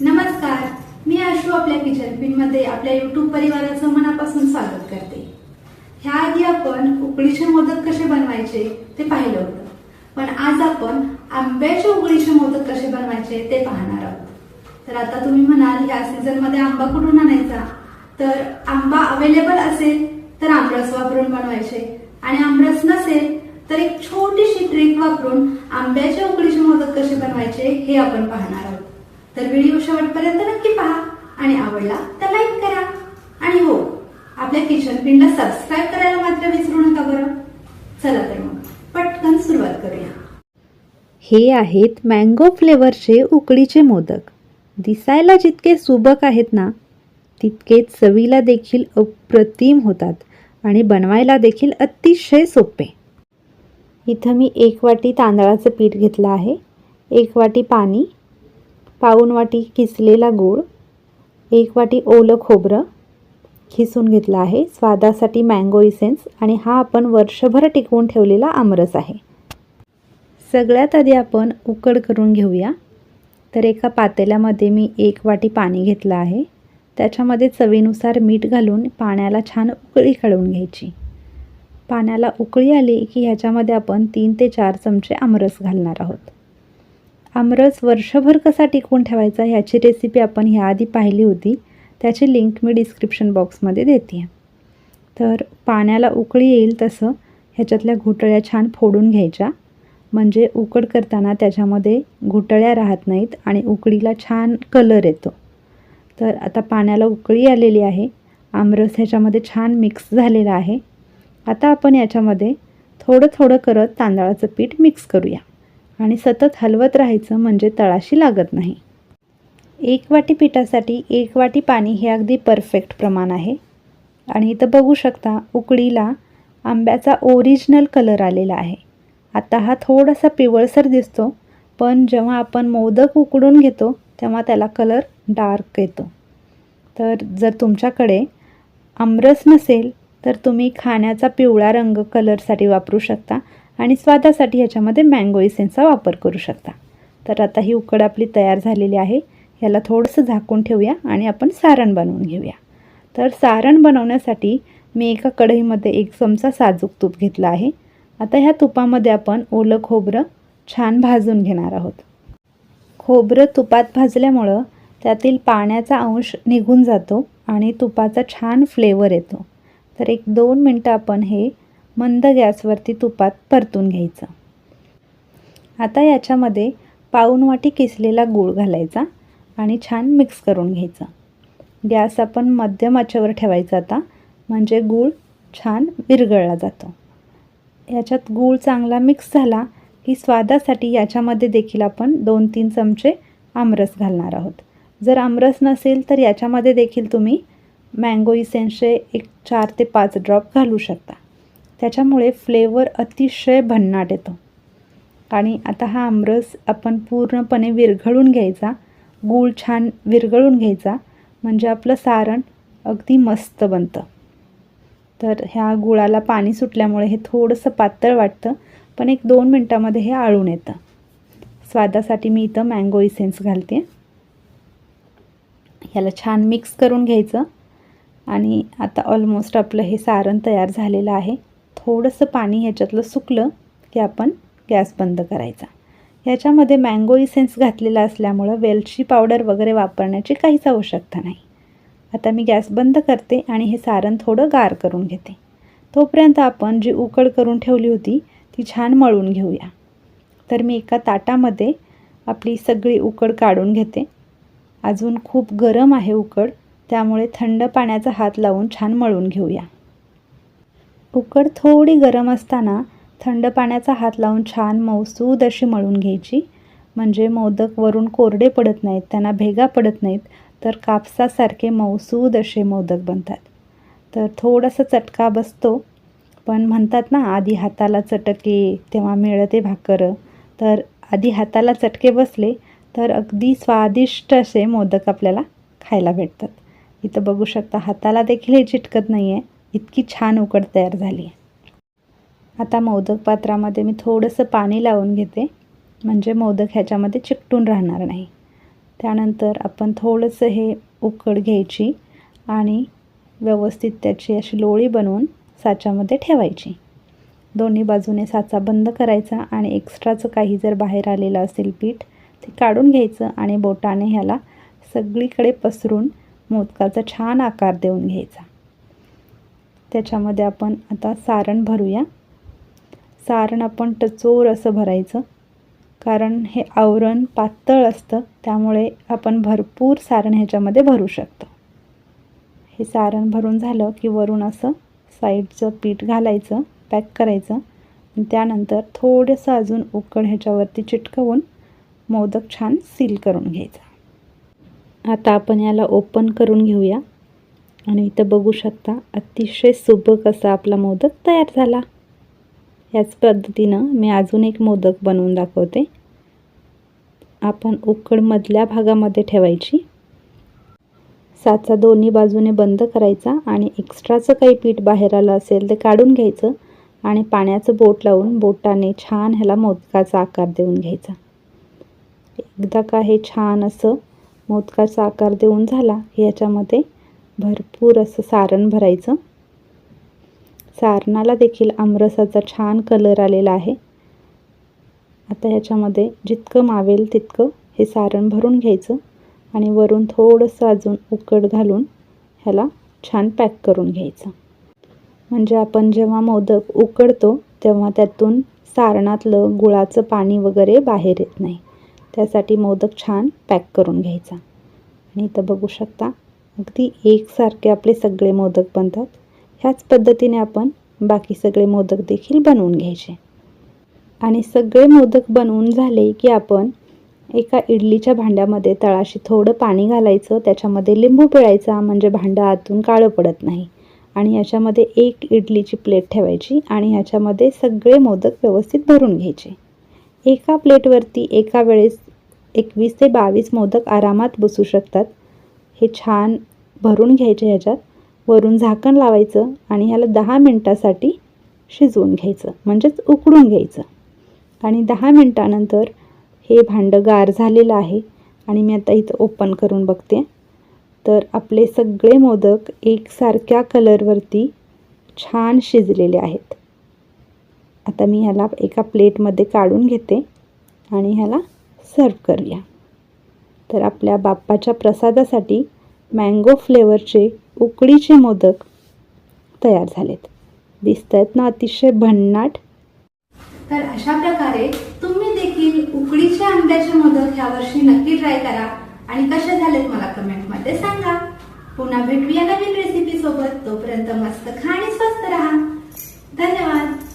नमस्कार. मी अशू आपल्या किचन पिनमध्ये आपल्या युट्यूब परिवाराचं मनापासून स्वागत करते. ह्या आधी आपण उकडीचे मोदक कसे बनवायचे ते पाहिलं होतं. पण आज आपण आंब्याचे उकडीचे मोदक कसे बनवायचे ते पाहणार आहोत. तर आता तुम्ही म्हणाल या सीझनमध्ये आंबा कुठून आणायचा? तर आंबा अवेलेबल असेल तर आमरस वापरून बनवायचे. आणि आमरस नसेल तर एक छोटीशी ट्रिक वापरून आंब्याच्या उकडीचे मोदक कसे बनवायचे हे आपण पाहणार आहोत. तर व्हिडिओ शेवटपर्यंत नक्की पहा आणि आवडला तर लाईक करा. आणि हो आपल्या किचन पिनला सबस्क्राईब करायला मात्र विसरू नका बरं. चला तर मग पटकन सुरुवात करूया. हे आहेत मँगो फ्लेवरचे उकडीचे मोदक. दिसायला जितके सुबक आहेत ना तितकेच चवीला देखील अप्रतिम होतात आणि बनवायला देखील अतिशय सोपे. इथं मी एक वाटी तांदळाचं पीठ घेतलं आहे एक वाटी पाणी पाऊण वाटी किसलेला गूळ एक वाटी ओलं खोबरं खिसून घेतलं आहे. स्वादासाठी मँगो इसेन्स आणि हा आपण वर्षभर टिकवून ठेवलेला आमरस आहे. सगळ्यात आधी आपण उकड करून घेऊया. तर एका पातेल्यामध्ये मी एक वाटी पाणी घेतलं आहे. त्याच्यामध्ये चवीनुसार मीठ घालून पाण्याला छान उकळी काढून घ्यायची. पाण्याला उकळी आली की ह्याच्यामध्ये आपण तीन ते चार चमचे आमरस घालणार आहोत. आमरस वर्षभर कसा टिकवून ठेवायचा ह्याची रेसिपी आपण ह्याआधी पाहिली होती. त्याची लिंक मी डिस्क्रिप्शन बॉक्समध्ये देते तर पाण्याला उकळी येईल तसं ह्याच्यातल्या घुटळ्या छान फोडून घ्यायच्या. म्हणजे उकड करताना त्याच्यामध्ये घुटळ्या राहत नाहीत आणि उकडीला छान कलर येतो. तर आता पाण्याला उकळी आलेली आहे. आमरस ह्याच्यामध्ये छान मिक्स झालेला आहे. आता आपण याच्यामध्ये थोडं थोडं करत तांदळाचं पीठ मिक्स करूया. आणि सतत हलवत राहायचं म्हणजे तळाशी लागत नाही. एक वाटी पिठासाठी एक वाटी पाणी हे अगदी परफेक्ट प्रमाण आहे. आणि इथं बघू शकता उकडीला आंब्याचा ओरिजिनल कलर आलेला आहे. आता हा थोडासा पिवळसर दिसतो पण जेव्हा आपण मोदक उकडून घेतो तेव्हा त्याला कलर डार्क येतो. तर जर तुमच्याकडे आमरस नसेल तर तुम्ही खाण्याचा पिवळा रंग कलरसाठी वापरू शकता. आणि स्वादासाठी ह्याच्यामध्ये मँगो इसेन्सचा वापर करू शकता. तर आता ही उकड आपली तयार झालेली आहे. ह्याला थोडंसं झाकून ठेवूया आणि आपण सारण बनवून घेऊया. तर सारण बनवण्यासाठी मी एका कढईमध्ये एक चमचा साजूक तूप घेतलं आहे. आता ह्या तुपामध्ये आपण ओलं खोबरं छान भाजून घेणार आहोत. खोबरं तुपात भाजल्यामुळं त्यातील पाण्याचा अंश निघून जातो आणि तुपाचा छान फ्लेवर येतो. तर एक दोन मिनटं आपण हे मंद गॅसवरती तुपात परतून घ्यायचं. आता याच्यामध्ये पाऊण वाटी किसलेला गूळ घालायचा आणि छान मिक्स करून घ्यायचा. गॅस आपण मध्यम आचेवर ठेवायचा आता म्हणजे गूळ छान विरघळला जातो. याच्यात गूळ चांगला मिक्स झाला की स्वादासाठी याच्यामध्ये देखील आपण दोन तीन चमचे आमरस घालणार आहोत. जर आमरस नसेल तर याच्यामध्ये देखील तुम्ही मँगो इसेन्सचे एक चार ते पाच ड्रॉप घालू शकता. त्याच्यामुळे फ्लेवर अतिशय भन्नाट येतो. आणि आता हा आमरस आपण पूर्णपणे विरघळून घ्यायचा. गूळ छान विरघळून घ्यायचा. म्हणजे आपलं सारण अगदी मस्त बनतं. तर ह्या गुळाला पाणी सुटल्यामुळे हे थोडंसं पातळ वाटतं पण एक दोन मिनटामध्ये हे आळून येतं. स्वादासाठी मी इथं मँगो इसेन्स घालते. ह्याला छान मिक्स करून घ्यायचं. आणि आता ऑलमोस्ट आपलं हे सारण तयार झालेलं आहे. थोडंसं पाणी ह्याच्यातलं सुकलं की आपण गॅस बंद करायचा. ह्याच्यामध्ये मँगो इसेन्स घातलेला असल्यामुळं वेलची पावडर वगैरे वापरण्याची काहीच आवश्यकता नाही. आता मी गॅस बंद करते आणि हे सारण थोडं गार करून घेते. तोपर्यंत आपण जी उकड करून ठेवली होती ती छान मळून घेऊया. तर मी एका ताटामध्ये आपली सगळी उकड काढून घेते. अजून खूप गरम आहे उकड त्यामुळे थंड पाण्याचा हात लावून छान मळून घेऊया. उकड थोडी गरम असताना थंड पाण्याचा हात लावून छान मौसूद अशी मळून घ्यायची. म्हणजे मोदक वरून कोरडे पडत नाहीत त्यांना भेगा पडत नाहीत तर कापसासारखे मौसूद असे मोदक बनतात. तर थोडासा चटका बसतो. पण म्हणतात ना आधी हाताला चटके तेव्हा मिळते भाकरं. तर आधी हाताला चटके बसले तर अगदी स्वादिष्ट असे मोदक आपल्याला खायला भेटतात. इथं बघू शकता हाताला देखील हे चिटकत नाही आहे इतकी छान उकड तयार झाली आता मोदक पात्रामध्ये मी थोडंसं पाणी लावून घेते. म्हणजे मोदक ह्याच्यामध्ये चिकटून राहणार नाही. त्यानंतर आपण थोडंसं हे उकड घ्यायची आणि व्यवस्थित त्याची अशी लोळी बनवून साच्यामध्ये ठेवायची. दोन्ही बाजूने साचा बंद करायचा आणि एक्स्ट्राचं काही जर बाहेर आलेलं असेल पीठ ते काढून घ्यायचं आणि बोटाने ह्याला सगळीकडे पसरून मोदकाचा छान आकार देऊन घ्यायचा. त्याच्यामध्ये आपण आता सारण भरूया. सारण आपण टचोर असं भरायचं. कारण हे आवरण पातळ असतं त्यामुळे आपण भरपूर सारण ह्याच्यामध्ये भरू शकतो. हे सारण भरून झालं की वरून असं साईडचं पीठ घालायचं पॅक करायचं. आणि त्यानंतर थोडंसं अजून उकड ह्याच्यावरती चिटकवून मोदक छान सील करून घ्यायचा. आता आपण याला ओपन करून घेऊया. आणि इथं बघू शकता अतिशय सुबक असा आपला मोदक तयार झाला. याच पद्धतीनं मी अजून एक मोदक बनवून दाखवते. आपण उकड मधल्या भागामध्ये ठेवायची. साचा दोन्ही बाजूने बंद करायचा आणि एक्स्ट्राचं काही पीठ बाहेर आलं असेल ते काढून घ्यायचं आणि पाण्याचं बोट लावून बोटाने छान ह्याला मोदकाचा आकार देऊन घ्यायचा. एकदा का हे छान असं मोदकाचा आकार देऊन झाला याच्यामध्ये भरपूर असं सारण भरायचं. सारणाला देखील आमरसाचा छान कलर आलेला आहे. आता ह्याच्यामध्ये जितकं मावेल तितकं हे सारण भरून घ्यायचं आणि वरून थोडंसं अजून उकड घालून ह्याला छान पॅक करून घ्यायचं. म्हणजे आपण जेव्हा मोदक उकडतो तेव्हा त्यातून सारणातलं गुळाचं पाणी वगैरे बाहेर येत नाही. त्यासाठी मोदक छान पॅक करून घ्यायचा. आणि इथं बघू शकता अगदी एकसारखे आपले सगळे मोदक बनतात. ह्याच पद्धतीने आपण बाकी सगळे मोदक देखील बनवून घ्यायचे. आणि सगळे मोदक बनवून झाले की आपण एका इडलीच्या भांड्यामध्ये तळाशी थोडं पाणी घालायचं त्याच्यामध्ये लिंबू पिळायचा म्हणजे भांडं आतून काळं पडत नाही. आणि याच्यामध्ये एक इडलीची प्लेट ठेवायची आणि ह्याच्यामध्ये सगळे मोदक व्यवस्थित भरून घ्यायचे. एका प्लेटवरती एका वेळेस एकवीस ते बावीस मोदक आरामात बसू शकतात. हे छान भरून घ्यायचे ह्याच्यात. वरून झाकण लावायचं आणि ह्याला दहा मिनटासाठी शिजवून घ्यायचं म्हणजेच उकडून घ्यायचं. आणि दहा मिनटानंतर हे भांडं गार झालेलं आहे आणि मी आता इथं ओपन करून बघते. तर आपले सगळे मोदक एकसारख्या कलरवरती छान शिजलेले आहेत. आता मी ह्याला एका प्लेटमध्ये काढून घेते आणि ह्याला सर्व करूया. तर आपल्या बाप्पाच्या प्रसादासाठी मँगो फ्लेवरचे उकडीचे मोदक तयार झालेत. दिसत आहेत ना अतिशय भन्नाट. तर अशा प्रकारे तुम्ही देखील उकडीचे आंब्याचे मोदक या वर्षी नक्की ट्राय करा आणि कसे झालेत मला कमेंटमध्ये सांगा. पुन्हा भेटूया नवीन रेसिपी सोबत. तोपर्यंत मस्त खा आणि स्वस्त राहा. धन्यवाद.